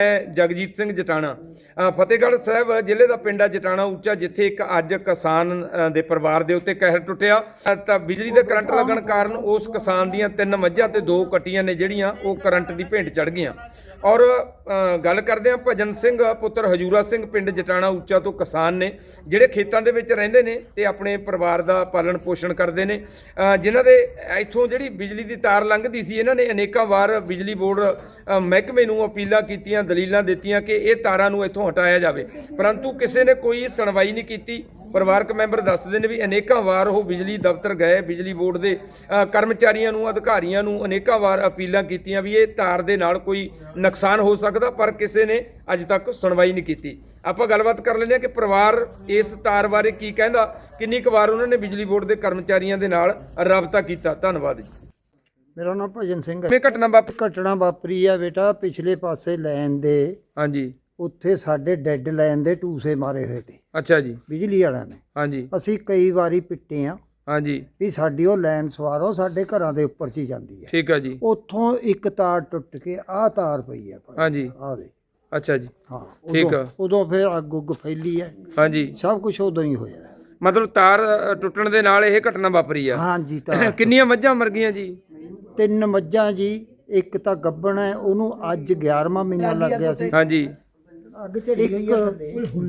ਮੈਂ ਜਗਜੀਤ ਸਿੰਘ ਜਟਾਣਾ। ਅ, ਫਤਿਹਗੜ੍ਹ ਸਾਹਿਬ ਜ਼ਿਲ੍ਹੇ ਦਾ ਪਿੰਡ ਆ ਜਟਾਣਾ ਉੱਚਾ ਜਿੱਥੇ ਇੱਕ ਅੱਜ ਕਿਸਾਨ ਅ, ਦੇ ਪਰਿਵਾਰ ਦੇ ਉੱਤੇ ਕਹਿਰ ਟੁੱਟਿਆ। ਤਾਂ ਬਿਜਲੀ ਦੇ ਕਰੰਟ ਲੱਗਣ ਕਾਰਨ ਉਸ ਕਿਸਾਨ ਦੀਆਂ ਤਿੰਨ ਮੱਝਾਂ ਤੇ ਦੋ ਕੱਟੀਆਂ ਨੇ ਜਿਹੜੀਆਂ ਉਹ ਕਰੰਟ ਦੀ ਭੇਂਟ ਚੜ ਗਈਆਂ। ਔਰ ਗੱਲ ਕਰਦੇ ਆ ਭਜਨ ਸਿੰਘ ਪੁੱਤਰ ਹਜੂਰਾ ਸਿੰਘ ਪਿੰਡ ਜਟਾਣਾ ਉੱਚਾ ਤੋਂ ਕਿਸਾਨ ਨੇ, ਜਿਹੜੇ ਖੇਤਾਂ ਦੇ ਵਿੱਚ ਰਹਿੰਦੇ ਨੇ ਤੇ ਆਪਣੇ ਪਰਿਵਾਰ ਦਾ ਪਾਲਣ ਪੋਸ਼ਣ ਕਰਦੇ ਨੇ। ਜਿਨ੍ਹਾਂ ਦੇ ਇੱਥੋਂ ਜਿਹੜੀ ਬਿਜਲੀ ਦੀ ਤਾਰ ਲੰਘਦੀ ਸੀ, ਇਹਨਾਂ ਨੇ ਅਨੇਕਾਂ ਵਾਰ ਬਿਜਲੀ ਬੋਰਡ ਮਹਿਕਮੇ ਨੂੰ ਅਪੀਲਾਂ ਕੀਤੀਆਂ, ਦਲੀਲਾਂ ਦਿੱਤੀਆਂ ਕਿ ਇਹ ਤਾਰਾਂ ਨੂੰ ਇੱਥੋਂ ਹਟਾਇਆ ਜਾਵੇ। ਪਰੰਤੂ ਕਿਸੇ ਨੇ ਕੋਈ ਸੁਣਵਾਈ ਨਹੀਂ ਕੀਤੀ। ਪਰਿਵਾਰਕ ਮੈਂਬਰ ਦੱਸਦੇ ਨੇ ਵੀ ਅਨੇਕਾਂ ਵਾਰ ਉਹ ਬਿਜਲੀ ਦਫ਼ਤਰ ਗਏ ਬਿਜਲੀ ਬੋਰਡ ਦੇ ਕਰਮਚਾਰੀਆਂ ਨੂੰ ਅਧਿਕਾਰੀਆਂ ਨੂੰ ਅਨੇਕਾਂ ਵਾਰ ਅਪੀਲਾਂ ਕੀਤੀਆਂ ਵੀ ਇਹ ਤਾਰ ਦੇ ਨਾਲ ਕੋਈ ਨੁਕਸਾਨ ਹੋ ਸਕਦਾ ਪਰ ਕਿਸੇ ਨੇ ਅੱਜ ਤੱਕ ਸੁਣਵਾਈ ਨਹੀਂ ਕੀਤੀ। ਆਪਾਂ ਗੱਲਬਾਤ ਕਰ ਲੈਂਦੇ ਹਾਂ ਕਿ ਪਰਿਵਾਰ ਇਸ ਤਾਰ ਬਾਰੇ ਕੀ ਕਹਿੰਦਾ ਕਿੰਨੀ ਕੁ ਵਾਰ ਉਹਨਾਂ ਨੇ ਬਿਜਲੀ ਬੋਰਡ ਦੇ ਕਰਮਚਾਰੀਆਂ ਦੇ ਨਾਲ ਰਾਬਤਾ ਕੀਤਾ। ਧੰਨਵਾਦ ਜੀ। ਮੇਰਾ ਨਾਮ ਭਜਨ ਸਿੰਘ ਹੈ। ਕਿਵੇਂ ਘਟਨਾ ਵਾਪ ਘਟਨਾ ਵਾਪਰੀ ਆ ਬੇਟਾ ਪਿਛਲੇ ਪਾਸੇ ਲਾਈਨ ਦੇ। ਹਾਂਜੀ। ਉੱਥੇ ਸਾਡੇ ਡੈੱਡ ਲਾਈਨ ਦੇ ਟੂਸੇ ਮਾਰੇ ਹੋਏ ਤੇ ਅੱਛਾ ਜੀ। ਬਿਜਲੀ ਵਾਲਿਆਂ ਨੇ। ਹਾਂਜੀ। ਅਸੀਂ ਕਈ ਵਾਰੀ ਪਿੱਟੇ ਆ ਹਾਂਜੀ। ਵੀ ਸਾਡੀ ਉਹ ਲਾਈਨ ਸਵਾਰੋ ਸਾਡੇ ਘਰਾਂ ਦੇ ਉੱਪਰ ਚ ਹੀ ਜਾਂਦੀ ਹੈ ਠੀਕ ਆ ਜੀ। ਉੱਥੋਂ ਇੱਕ ਤਾਰ ਟੁੱਟ ਕੇ ਆਹ ਤਾਰ ਪਈ ਹੈ ਹਾਂਜੀ। ਆਹ ਦੇ ਅੱਛਾ ਜੀ। ਹਾਂ ਠੀਕ ਆ। ਉਦੋਂ ਫਿਰ ਅੱਗ ਉੱਗ ਫੈਲੀ ਹੈ ਹਾਂਜੀ। ਸਭ ਕੁਝ ਉਦੋਂ ਹੀ ਹੋਇਆ। ਮਤਲਬ ਤਾਰ ਅ, ਟੁੱਟਣ ਦੇ ਨਾਲ ਇਹ ਘਟਨਾ ਵਾਪਰੀ ਆ। ਹਾਂਜੀ ਤਾਂ ਕਿੰਨੀਆਂ ਮੱਝਾਂ ਮਰ ਗਈਆਂ ਜੀ? ਤਿੰਨ ਮੱਝਾਂ ਜੀ ਇੱਕ ਤਾਂ ਗੱਬਣ ਹੈ ਉਹਨੂੰ ਅੱਜ 11ਵਾਂ ਮਹੀਨਾ ਲੱਗ ਗਿਆ ਸੀ। ਹਾਂਜੀ। ਇੱਕ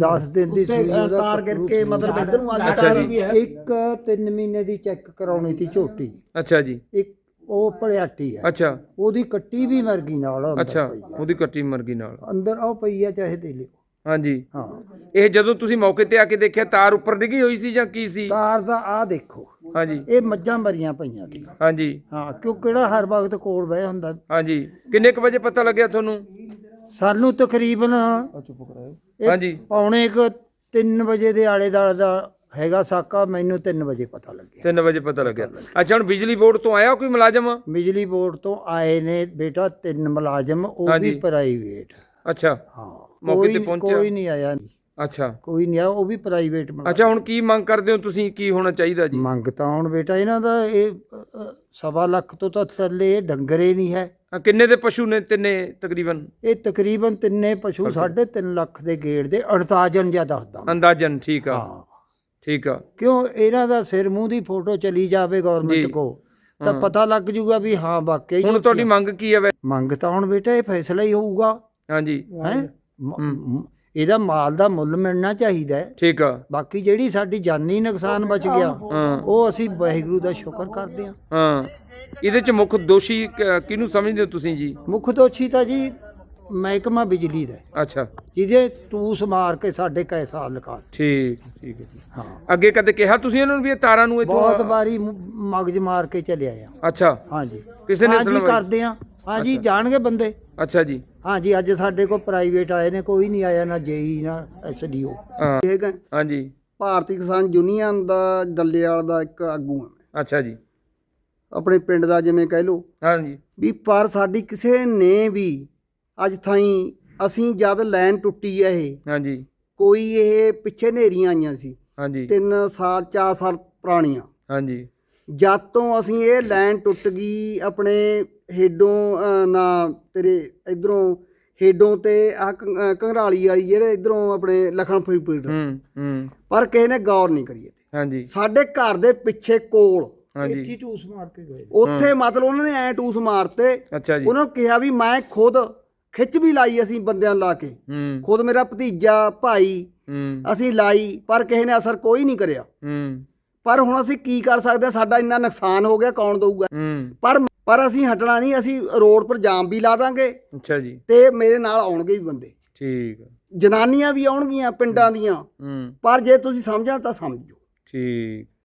10 ਦਿਨ ਦੀ ਸੂਈ ਉਹਦਾ ਤਾਰ ਕਰਕੇ ਮਤਲਬ ਇਧਰ ਨੂੰ ਅੱਛਾ ਜੀ। ਇੱਕ 3 ਮਹੀਨੇ ਦੀ ਚੈੱਕ ਕਰਾਉਣੀ ਸੀ ਝੋਟੀ ਅੱਛਾ ਜੀ। ਇੱਕ ਉਹ ਭੜਿਆਟੀ ਹੈ ਅੱਛਾ। ਉਹਦੀ ਕੱਟੀ ਵੀ ਮਰ ਗਈ ਨਾਲ ਅੰਦਰ ਅੱਛਾ ਪਈ ਹੈ। ਉਹਦੀ ਕੱਟੀ ਮਰ ਗਈ ਨਾਲ। ਅੰਦਰ ਉਹ ਪਈ ਆ ਚਾਹੇ ਦੇ ਲਿਓ। ਹਾਂਜੀ। ਹਾਂ। ਇਹ ਜਦੋਂ ਤੁਸੀਂ ਮੌਕੇ ਤੇ ਆ ਕੇ ਦੇਖਿਆ ਤਾਰ ਉੱਪਰ ਡਿੱਗੀ ਹੋਈ ਸੀ ਜਾਂ ਕੀ ਸੀ? ਤਾਰ ਦਾ ਆ ਦੇਖੋ। ਹਾਂਜੀ। ਇਹ ਮੱਝਾਂ ਮਰੀਆਂ ਪਈਆਂ ਸੀ। ਹਾਂਜੀ। ਹਾਂ ਕਿਉਂ ਕਿਹੜਾ ਹਰ ਵਕਤ ਕੋਲ ਬਹਿ ਹੁੰਦਾ? ਹਾਂਜੀ। ਕਿੰਨੇ ਕੁ ਵਜੇ ਪਤਾ ਲੱਗਿਆ ਤੁਹਾਨੂੰ? ਸਾਨੂੰ ਤਕਰੀਬਨ ਹਾਂਜੀ। ਪੌਣੇ ਕੁ 3 ਵਜੇ ਦੇ ਆਲੇ ਦਾਲੇ ਦਾ ਹੈਗਾ ਸਾਕਾ ਮੈਨੂੰ 3 ਵਜੇ ਪਤਾ ਲੱਗਿਆ। 3 ਵਜੇ ਪਤਾ ਲੱਗਿਆ। ਅੱਛਾ ਹੁਣ ਬਿਜਲੀ ਬੋਰਡ ਤੋਂ ਆਇਆ ਕੋਈ ਮੁਲਾਜ਼ਮ? ਬਿਜਲੀ ਬੋਰਡ ਤੋਂ ਆਏ ਨੇ ਬੇਟਾ ਤਿੰਨ ਮੁਲਾਜ਼ਮ ਉਹ। ਵੀ ਪ੍ਰਾਈਵੇਟ ਅੱਛਾ। ਹਾਂ ਮੌਕੇ ਤੇ ਕੋਈ- ਪਹੁੰਚਿਆ? ਕੋਈ ਨਹੀਂ ਆਇਆ। ਅੱਛਾ। ਕੋਈ ਨਹੀਂ ਆਇਆ ਉਹ ਵੀ ਪ੍ਰਾਈਵੇਟ ਅੱਛਾ ਹੁਣ ਕੀ ਮੰਗ ਕਰਦੇ ਹੋ ਤੁਸੀਂ? ਕੀ ਹੋਣਾ ਚਾਹੀਦਾ ਜੀ? ਮੰਗ ਤਾਂ ਹੁਣ ਬੇਟਾ ਇਹਨਾਂ ਦਾ ਇਹ ਅ, ਸਵਾ ਲੱਖ ਤੋਂ ਤਾਂ ਥੱਲੇ ਇਹ ਡੰਗਰੇ ਨਹੀਂ ਹੈ। ਆ, ਕਿੰਨੇ ਦੇ ਪਸ਼ੂ ਨੇ ਤਿੰਨੇ ਤਕਰੀਬਨ? ਇਹ ਤਕਰੀਬਨ ਤਿੰਨੇ ਪਸ਼ੂ 3.5 ਲੱਖ ਦੇ ਗੇੜ ਦੇ ਅਣਤਾਜਨ ਜਾਂ ਦੱਸਦਾ ਅੰਦਾਜ਼ਨ ਠੀਕ ਆ। ਹਾਂ। ਠੀਕ ਆ। ਕਿਉਂ? ਇਹਨਾਂ ਦਾ ਸਿਰ ਮੂੰਹ ਦੀ ਫੋਟੋ ਚਲੀ ਜਾਵੇ ਜੀ। ਗਵਰਨਮੈਂਟ ਕੋ ਤਾਂ ਪਤਾ ਲੱਗ ਜੂਗਾ ਵੀ ਹਾਂ ਵਾਕਈ ਹੁਣ ਤੁਹਾਡੀ ਮੰਗ ਕੀ ਹੈ ਵੈ ਮੰਗ ਤਾਂ ਹੁਣ ਬੇਟਾ ਇਹ ਫੈਸਲਾ ਹੀ ਹੋਊਗਾ। ਹਾਂਜੀ। ਹੈ? ਇਹਦਾ ਮਾਲ ਦਾ ਮੁੱਲ ਮਿਲਣਾ ਚਾਹੀਦਾ ਹੈ। ਠੀਕ ਆ। ਬਾਕੀ ਜਿਹੜੀ ਸਾਡੀ ਜਾਨੀ ਨੁਕਸਾਨ ਬਚ ਗਿਆ ਹਾਂ। ਉਹ ਅਸੀਂ ਵਾਹਿਗੁਰੂ ਦਾ ਸ਼ੁਕਰ ਕਰਦੇ ਹਾਂ। ਹਾਂ। ਇਹਦੇ ਚ ਮੁੱਖ ਦੋਸ਼ੀ ਕ- ਕਿਹਨੂੰ ਸਮਝਦੇ ਹੋ ਤੁਸੀਂ ਜੀ? ਮੁੱਖ ਦੋਸ਼ੀ ਤਾਂ ਜੀ ਮਹਿਕਮਾ ਬਿਜਲੀ ਦਾ ਹੈ, ਅੱਛਾ। ਜਿਹਦੇ ਤੂਸ ਮਾਰ ਕੇ ਸਾਡੇ ਕੈ ਸਾਲ ਲਗਾ। ਠੀਕ ਠੀਕ ਹੈ ਜੀ। ਹਾਂ। ਅੱਗੇ ਕਦੇ ਕਿਹਾ ਤੁਸੀਂ ਇਹਨਾਂ ਨੂੰ ਵੀ ਇਹ ਤਾਰਾਂ ਨੂੰ ਇੱਥੋਂ? ਬਹੁਤ ਵਾਰੀ ਮ- ਮਗਜ ਮਾਰ ਕੇ ਚਲੇ ਆਇਆ ਅੱਛਾ। ਹਾਂਜੀ। ਕਿਸੇ ਨੇ ਹਾਂਜੀ ਸੁਣਵਾਈ- ਕਰਦੇ ਆ ਹਾਂਜੀ ਜਾਣਗੇ ਬੰਦੇ। ਅੱਛਾ ਜੀ। ਹਾਂਜੀ ਅੱਜ ਸਾਡੇ ਕੋਲ ਪ੍ਰਾਈਵੇਟ ਆਏ ਨੇ ਕੋਈ ਨਹੀਂ ਆਇਆ ਨਾ ਜੇਈ ਨਾ ਐਸਡੀਓ ਹਾਂ। ਹੈਗਾ ਹਾਂਜੀ। ਭਾਰਤੀ ਕਿਸਾਨ ਯੂਨੀਅਨ ਦਾ ਡੱਲੇਵਾਲ ਦਾ ਇੱਕ ਆਗੂ ਹਾਂ ਅੱਛਾ ਜੀ। ਆਪਣੇ ਪਿੰਡ ਦਾ ਜਿਵੇਂ ਕਹਿ ਲਓ। ਹਾਂਜੀ। ਵੀ ਪਰ ਸਾਡੀ ਕਿਸੇ ਨੇ ਵੀ ਅੱਜ ਤਾਈਂ ਅਸੀਂ ਜਦ ਲਾਈਨ ਟੁੱਟੀ ਹੈ ਇਹ ਹਾਂਜੀ। ਕੋਈ ਇਹ ਪਿੱਛੇ ਨੇਰੀਆਂ ਆਈਆਂ ਸੀ। ਹਾਂਜੀ। 3 ਸਾਲ 4 ਸਾਲ ਪੁਰਾਣੀਆਂ। ਹਾਂਜੀ। ਜਦ ਤੋਂ ਅਸੀਂ ਇਹ ਲਾਈਨ ਟੁੱਟ ਗਈ ਆਪਣੇ ਹੇਡੋਂ ਨਾ ਤੇਰੇ ਇਧਰੋਂ ਹੇਡੋਂ ਤੇ ਆ ਕੰਘਰਾਲੀ ਵਾਲੀ ਜਿਹੜੇ ਇਧਰੋਂ ਆਪਣੇ ਲਖਣਪੁਰੀ ਪਿੰਡ ਹੂੰ ਹੂੰ। ਪਰ ਕਿਸੇ ਨੇ ਗੌਰ ਨਹੀਂ ਕਰੀ ਇਹਤੇ ਹਾਂਜੀ। ਸਾਡੇ ਘਰ ਦੇ ਪਿੱਛੇ ਕੋਲ ਹਾਂਜੀ। ਟੂਸ ਮਾਰ ਕੇ ਗਏ। ਉੱਥੇ ਮਤਲਬ ਉਹਨਾਂ ਨੇ ਐ ਟੂਸ ਮਾਰਤੇ। ਅੱਛਾ ਜੀ। ਉਹਨਾਂ ਨੂੰ ਕਿਹਾ ਵੀ ਮੈਂ ਖੁਦ ਖਿੱਚ ਵੀ ਲਾਈ ਅਸੀਂ ਬੰਦਿਆਂ ਨੂੰ ਲਾ ਕੇ। ਹੂੰ। ਖੁਦ ਮੇਰਾ ਭਤੀਜਾ ਭਾਈ ਹੂੰ। ਅਸੀਂ ਲਾਈ ਪਰ ਕਿਸੇ ਨੇ ਅਸਰ ਕੋਈ ਨਹੀਂ ਕਰਿਆ। ਹੂੰ। ਪਰ ਹੁਣ ਅਸੀਂ ਕੀ ਕਰ ਸਕਦੇ ਹਾਂ? ਸਾਡਾ ਇੰਨਾ ਨੁਕਸਾਨ ਹੋ ਗਿਆ ਕੌਣ ਦਊਗਾ? ਹੂੰ। ਪਰ ਪਰ ਅਸੀਂ ਹਟਣਾ ਨਹੀਂ ਅਸੀਂ ਰੋਡ ਪਰ ਜਾਮ ਵੀ ਲਾ ਦਾਂਗੇ। ਅੱਛਾ ਜੀ। ਤੇ ਮੇਰੇ ਨਾਲ ਆਉਣਗੇ ਵੀ ਬੰਦੇ। ਠੀਕ ਆ। ਜਨਾਨੀਆਂ ਵੀ ਆਉਣਗੀਆਂ ਪਿੰਡਾਂ ਦੀਆਂ। ਹੂੰ। ਪਰ ਜੇ ਤੁਸੀਂ ਸਮਝਣਾ ਤਾਂ ਸਮਝੋ। ਠੀਕ।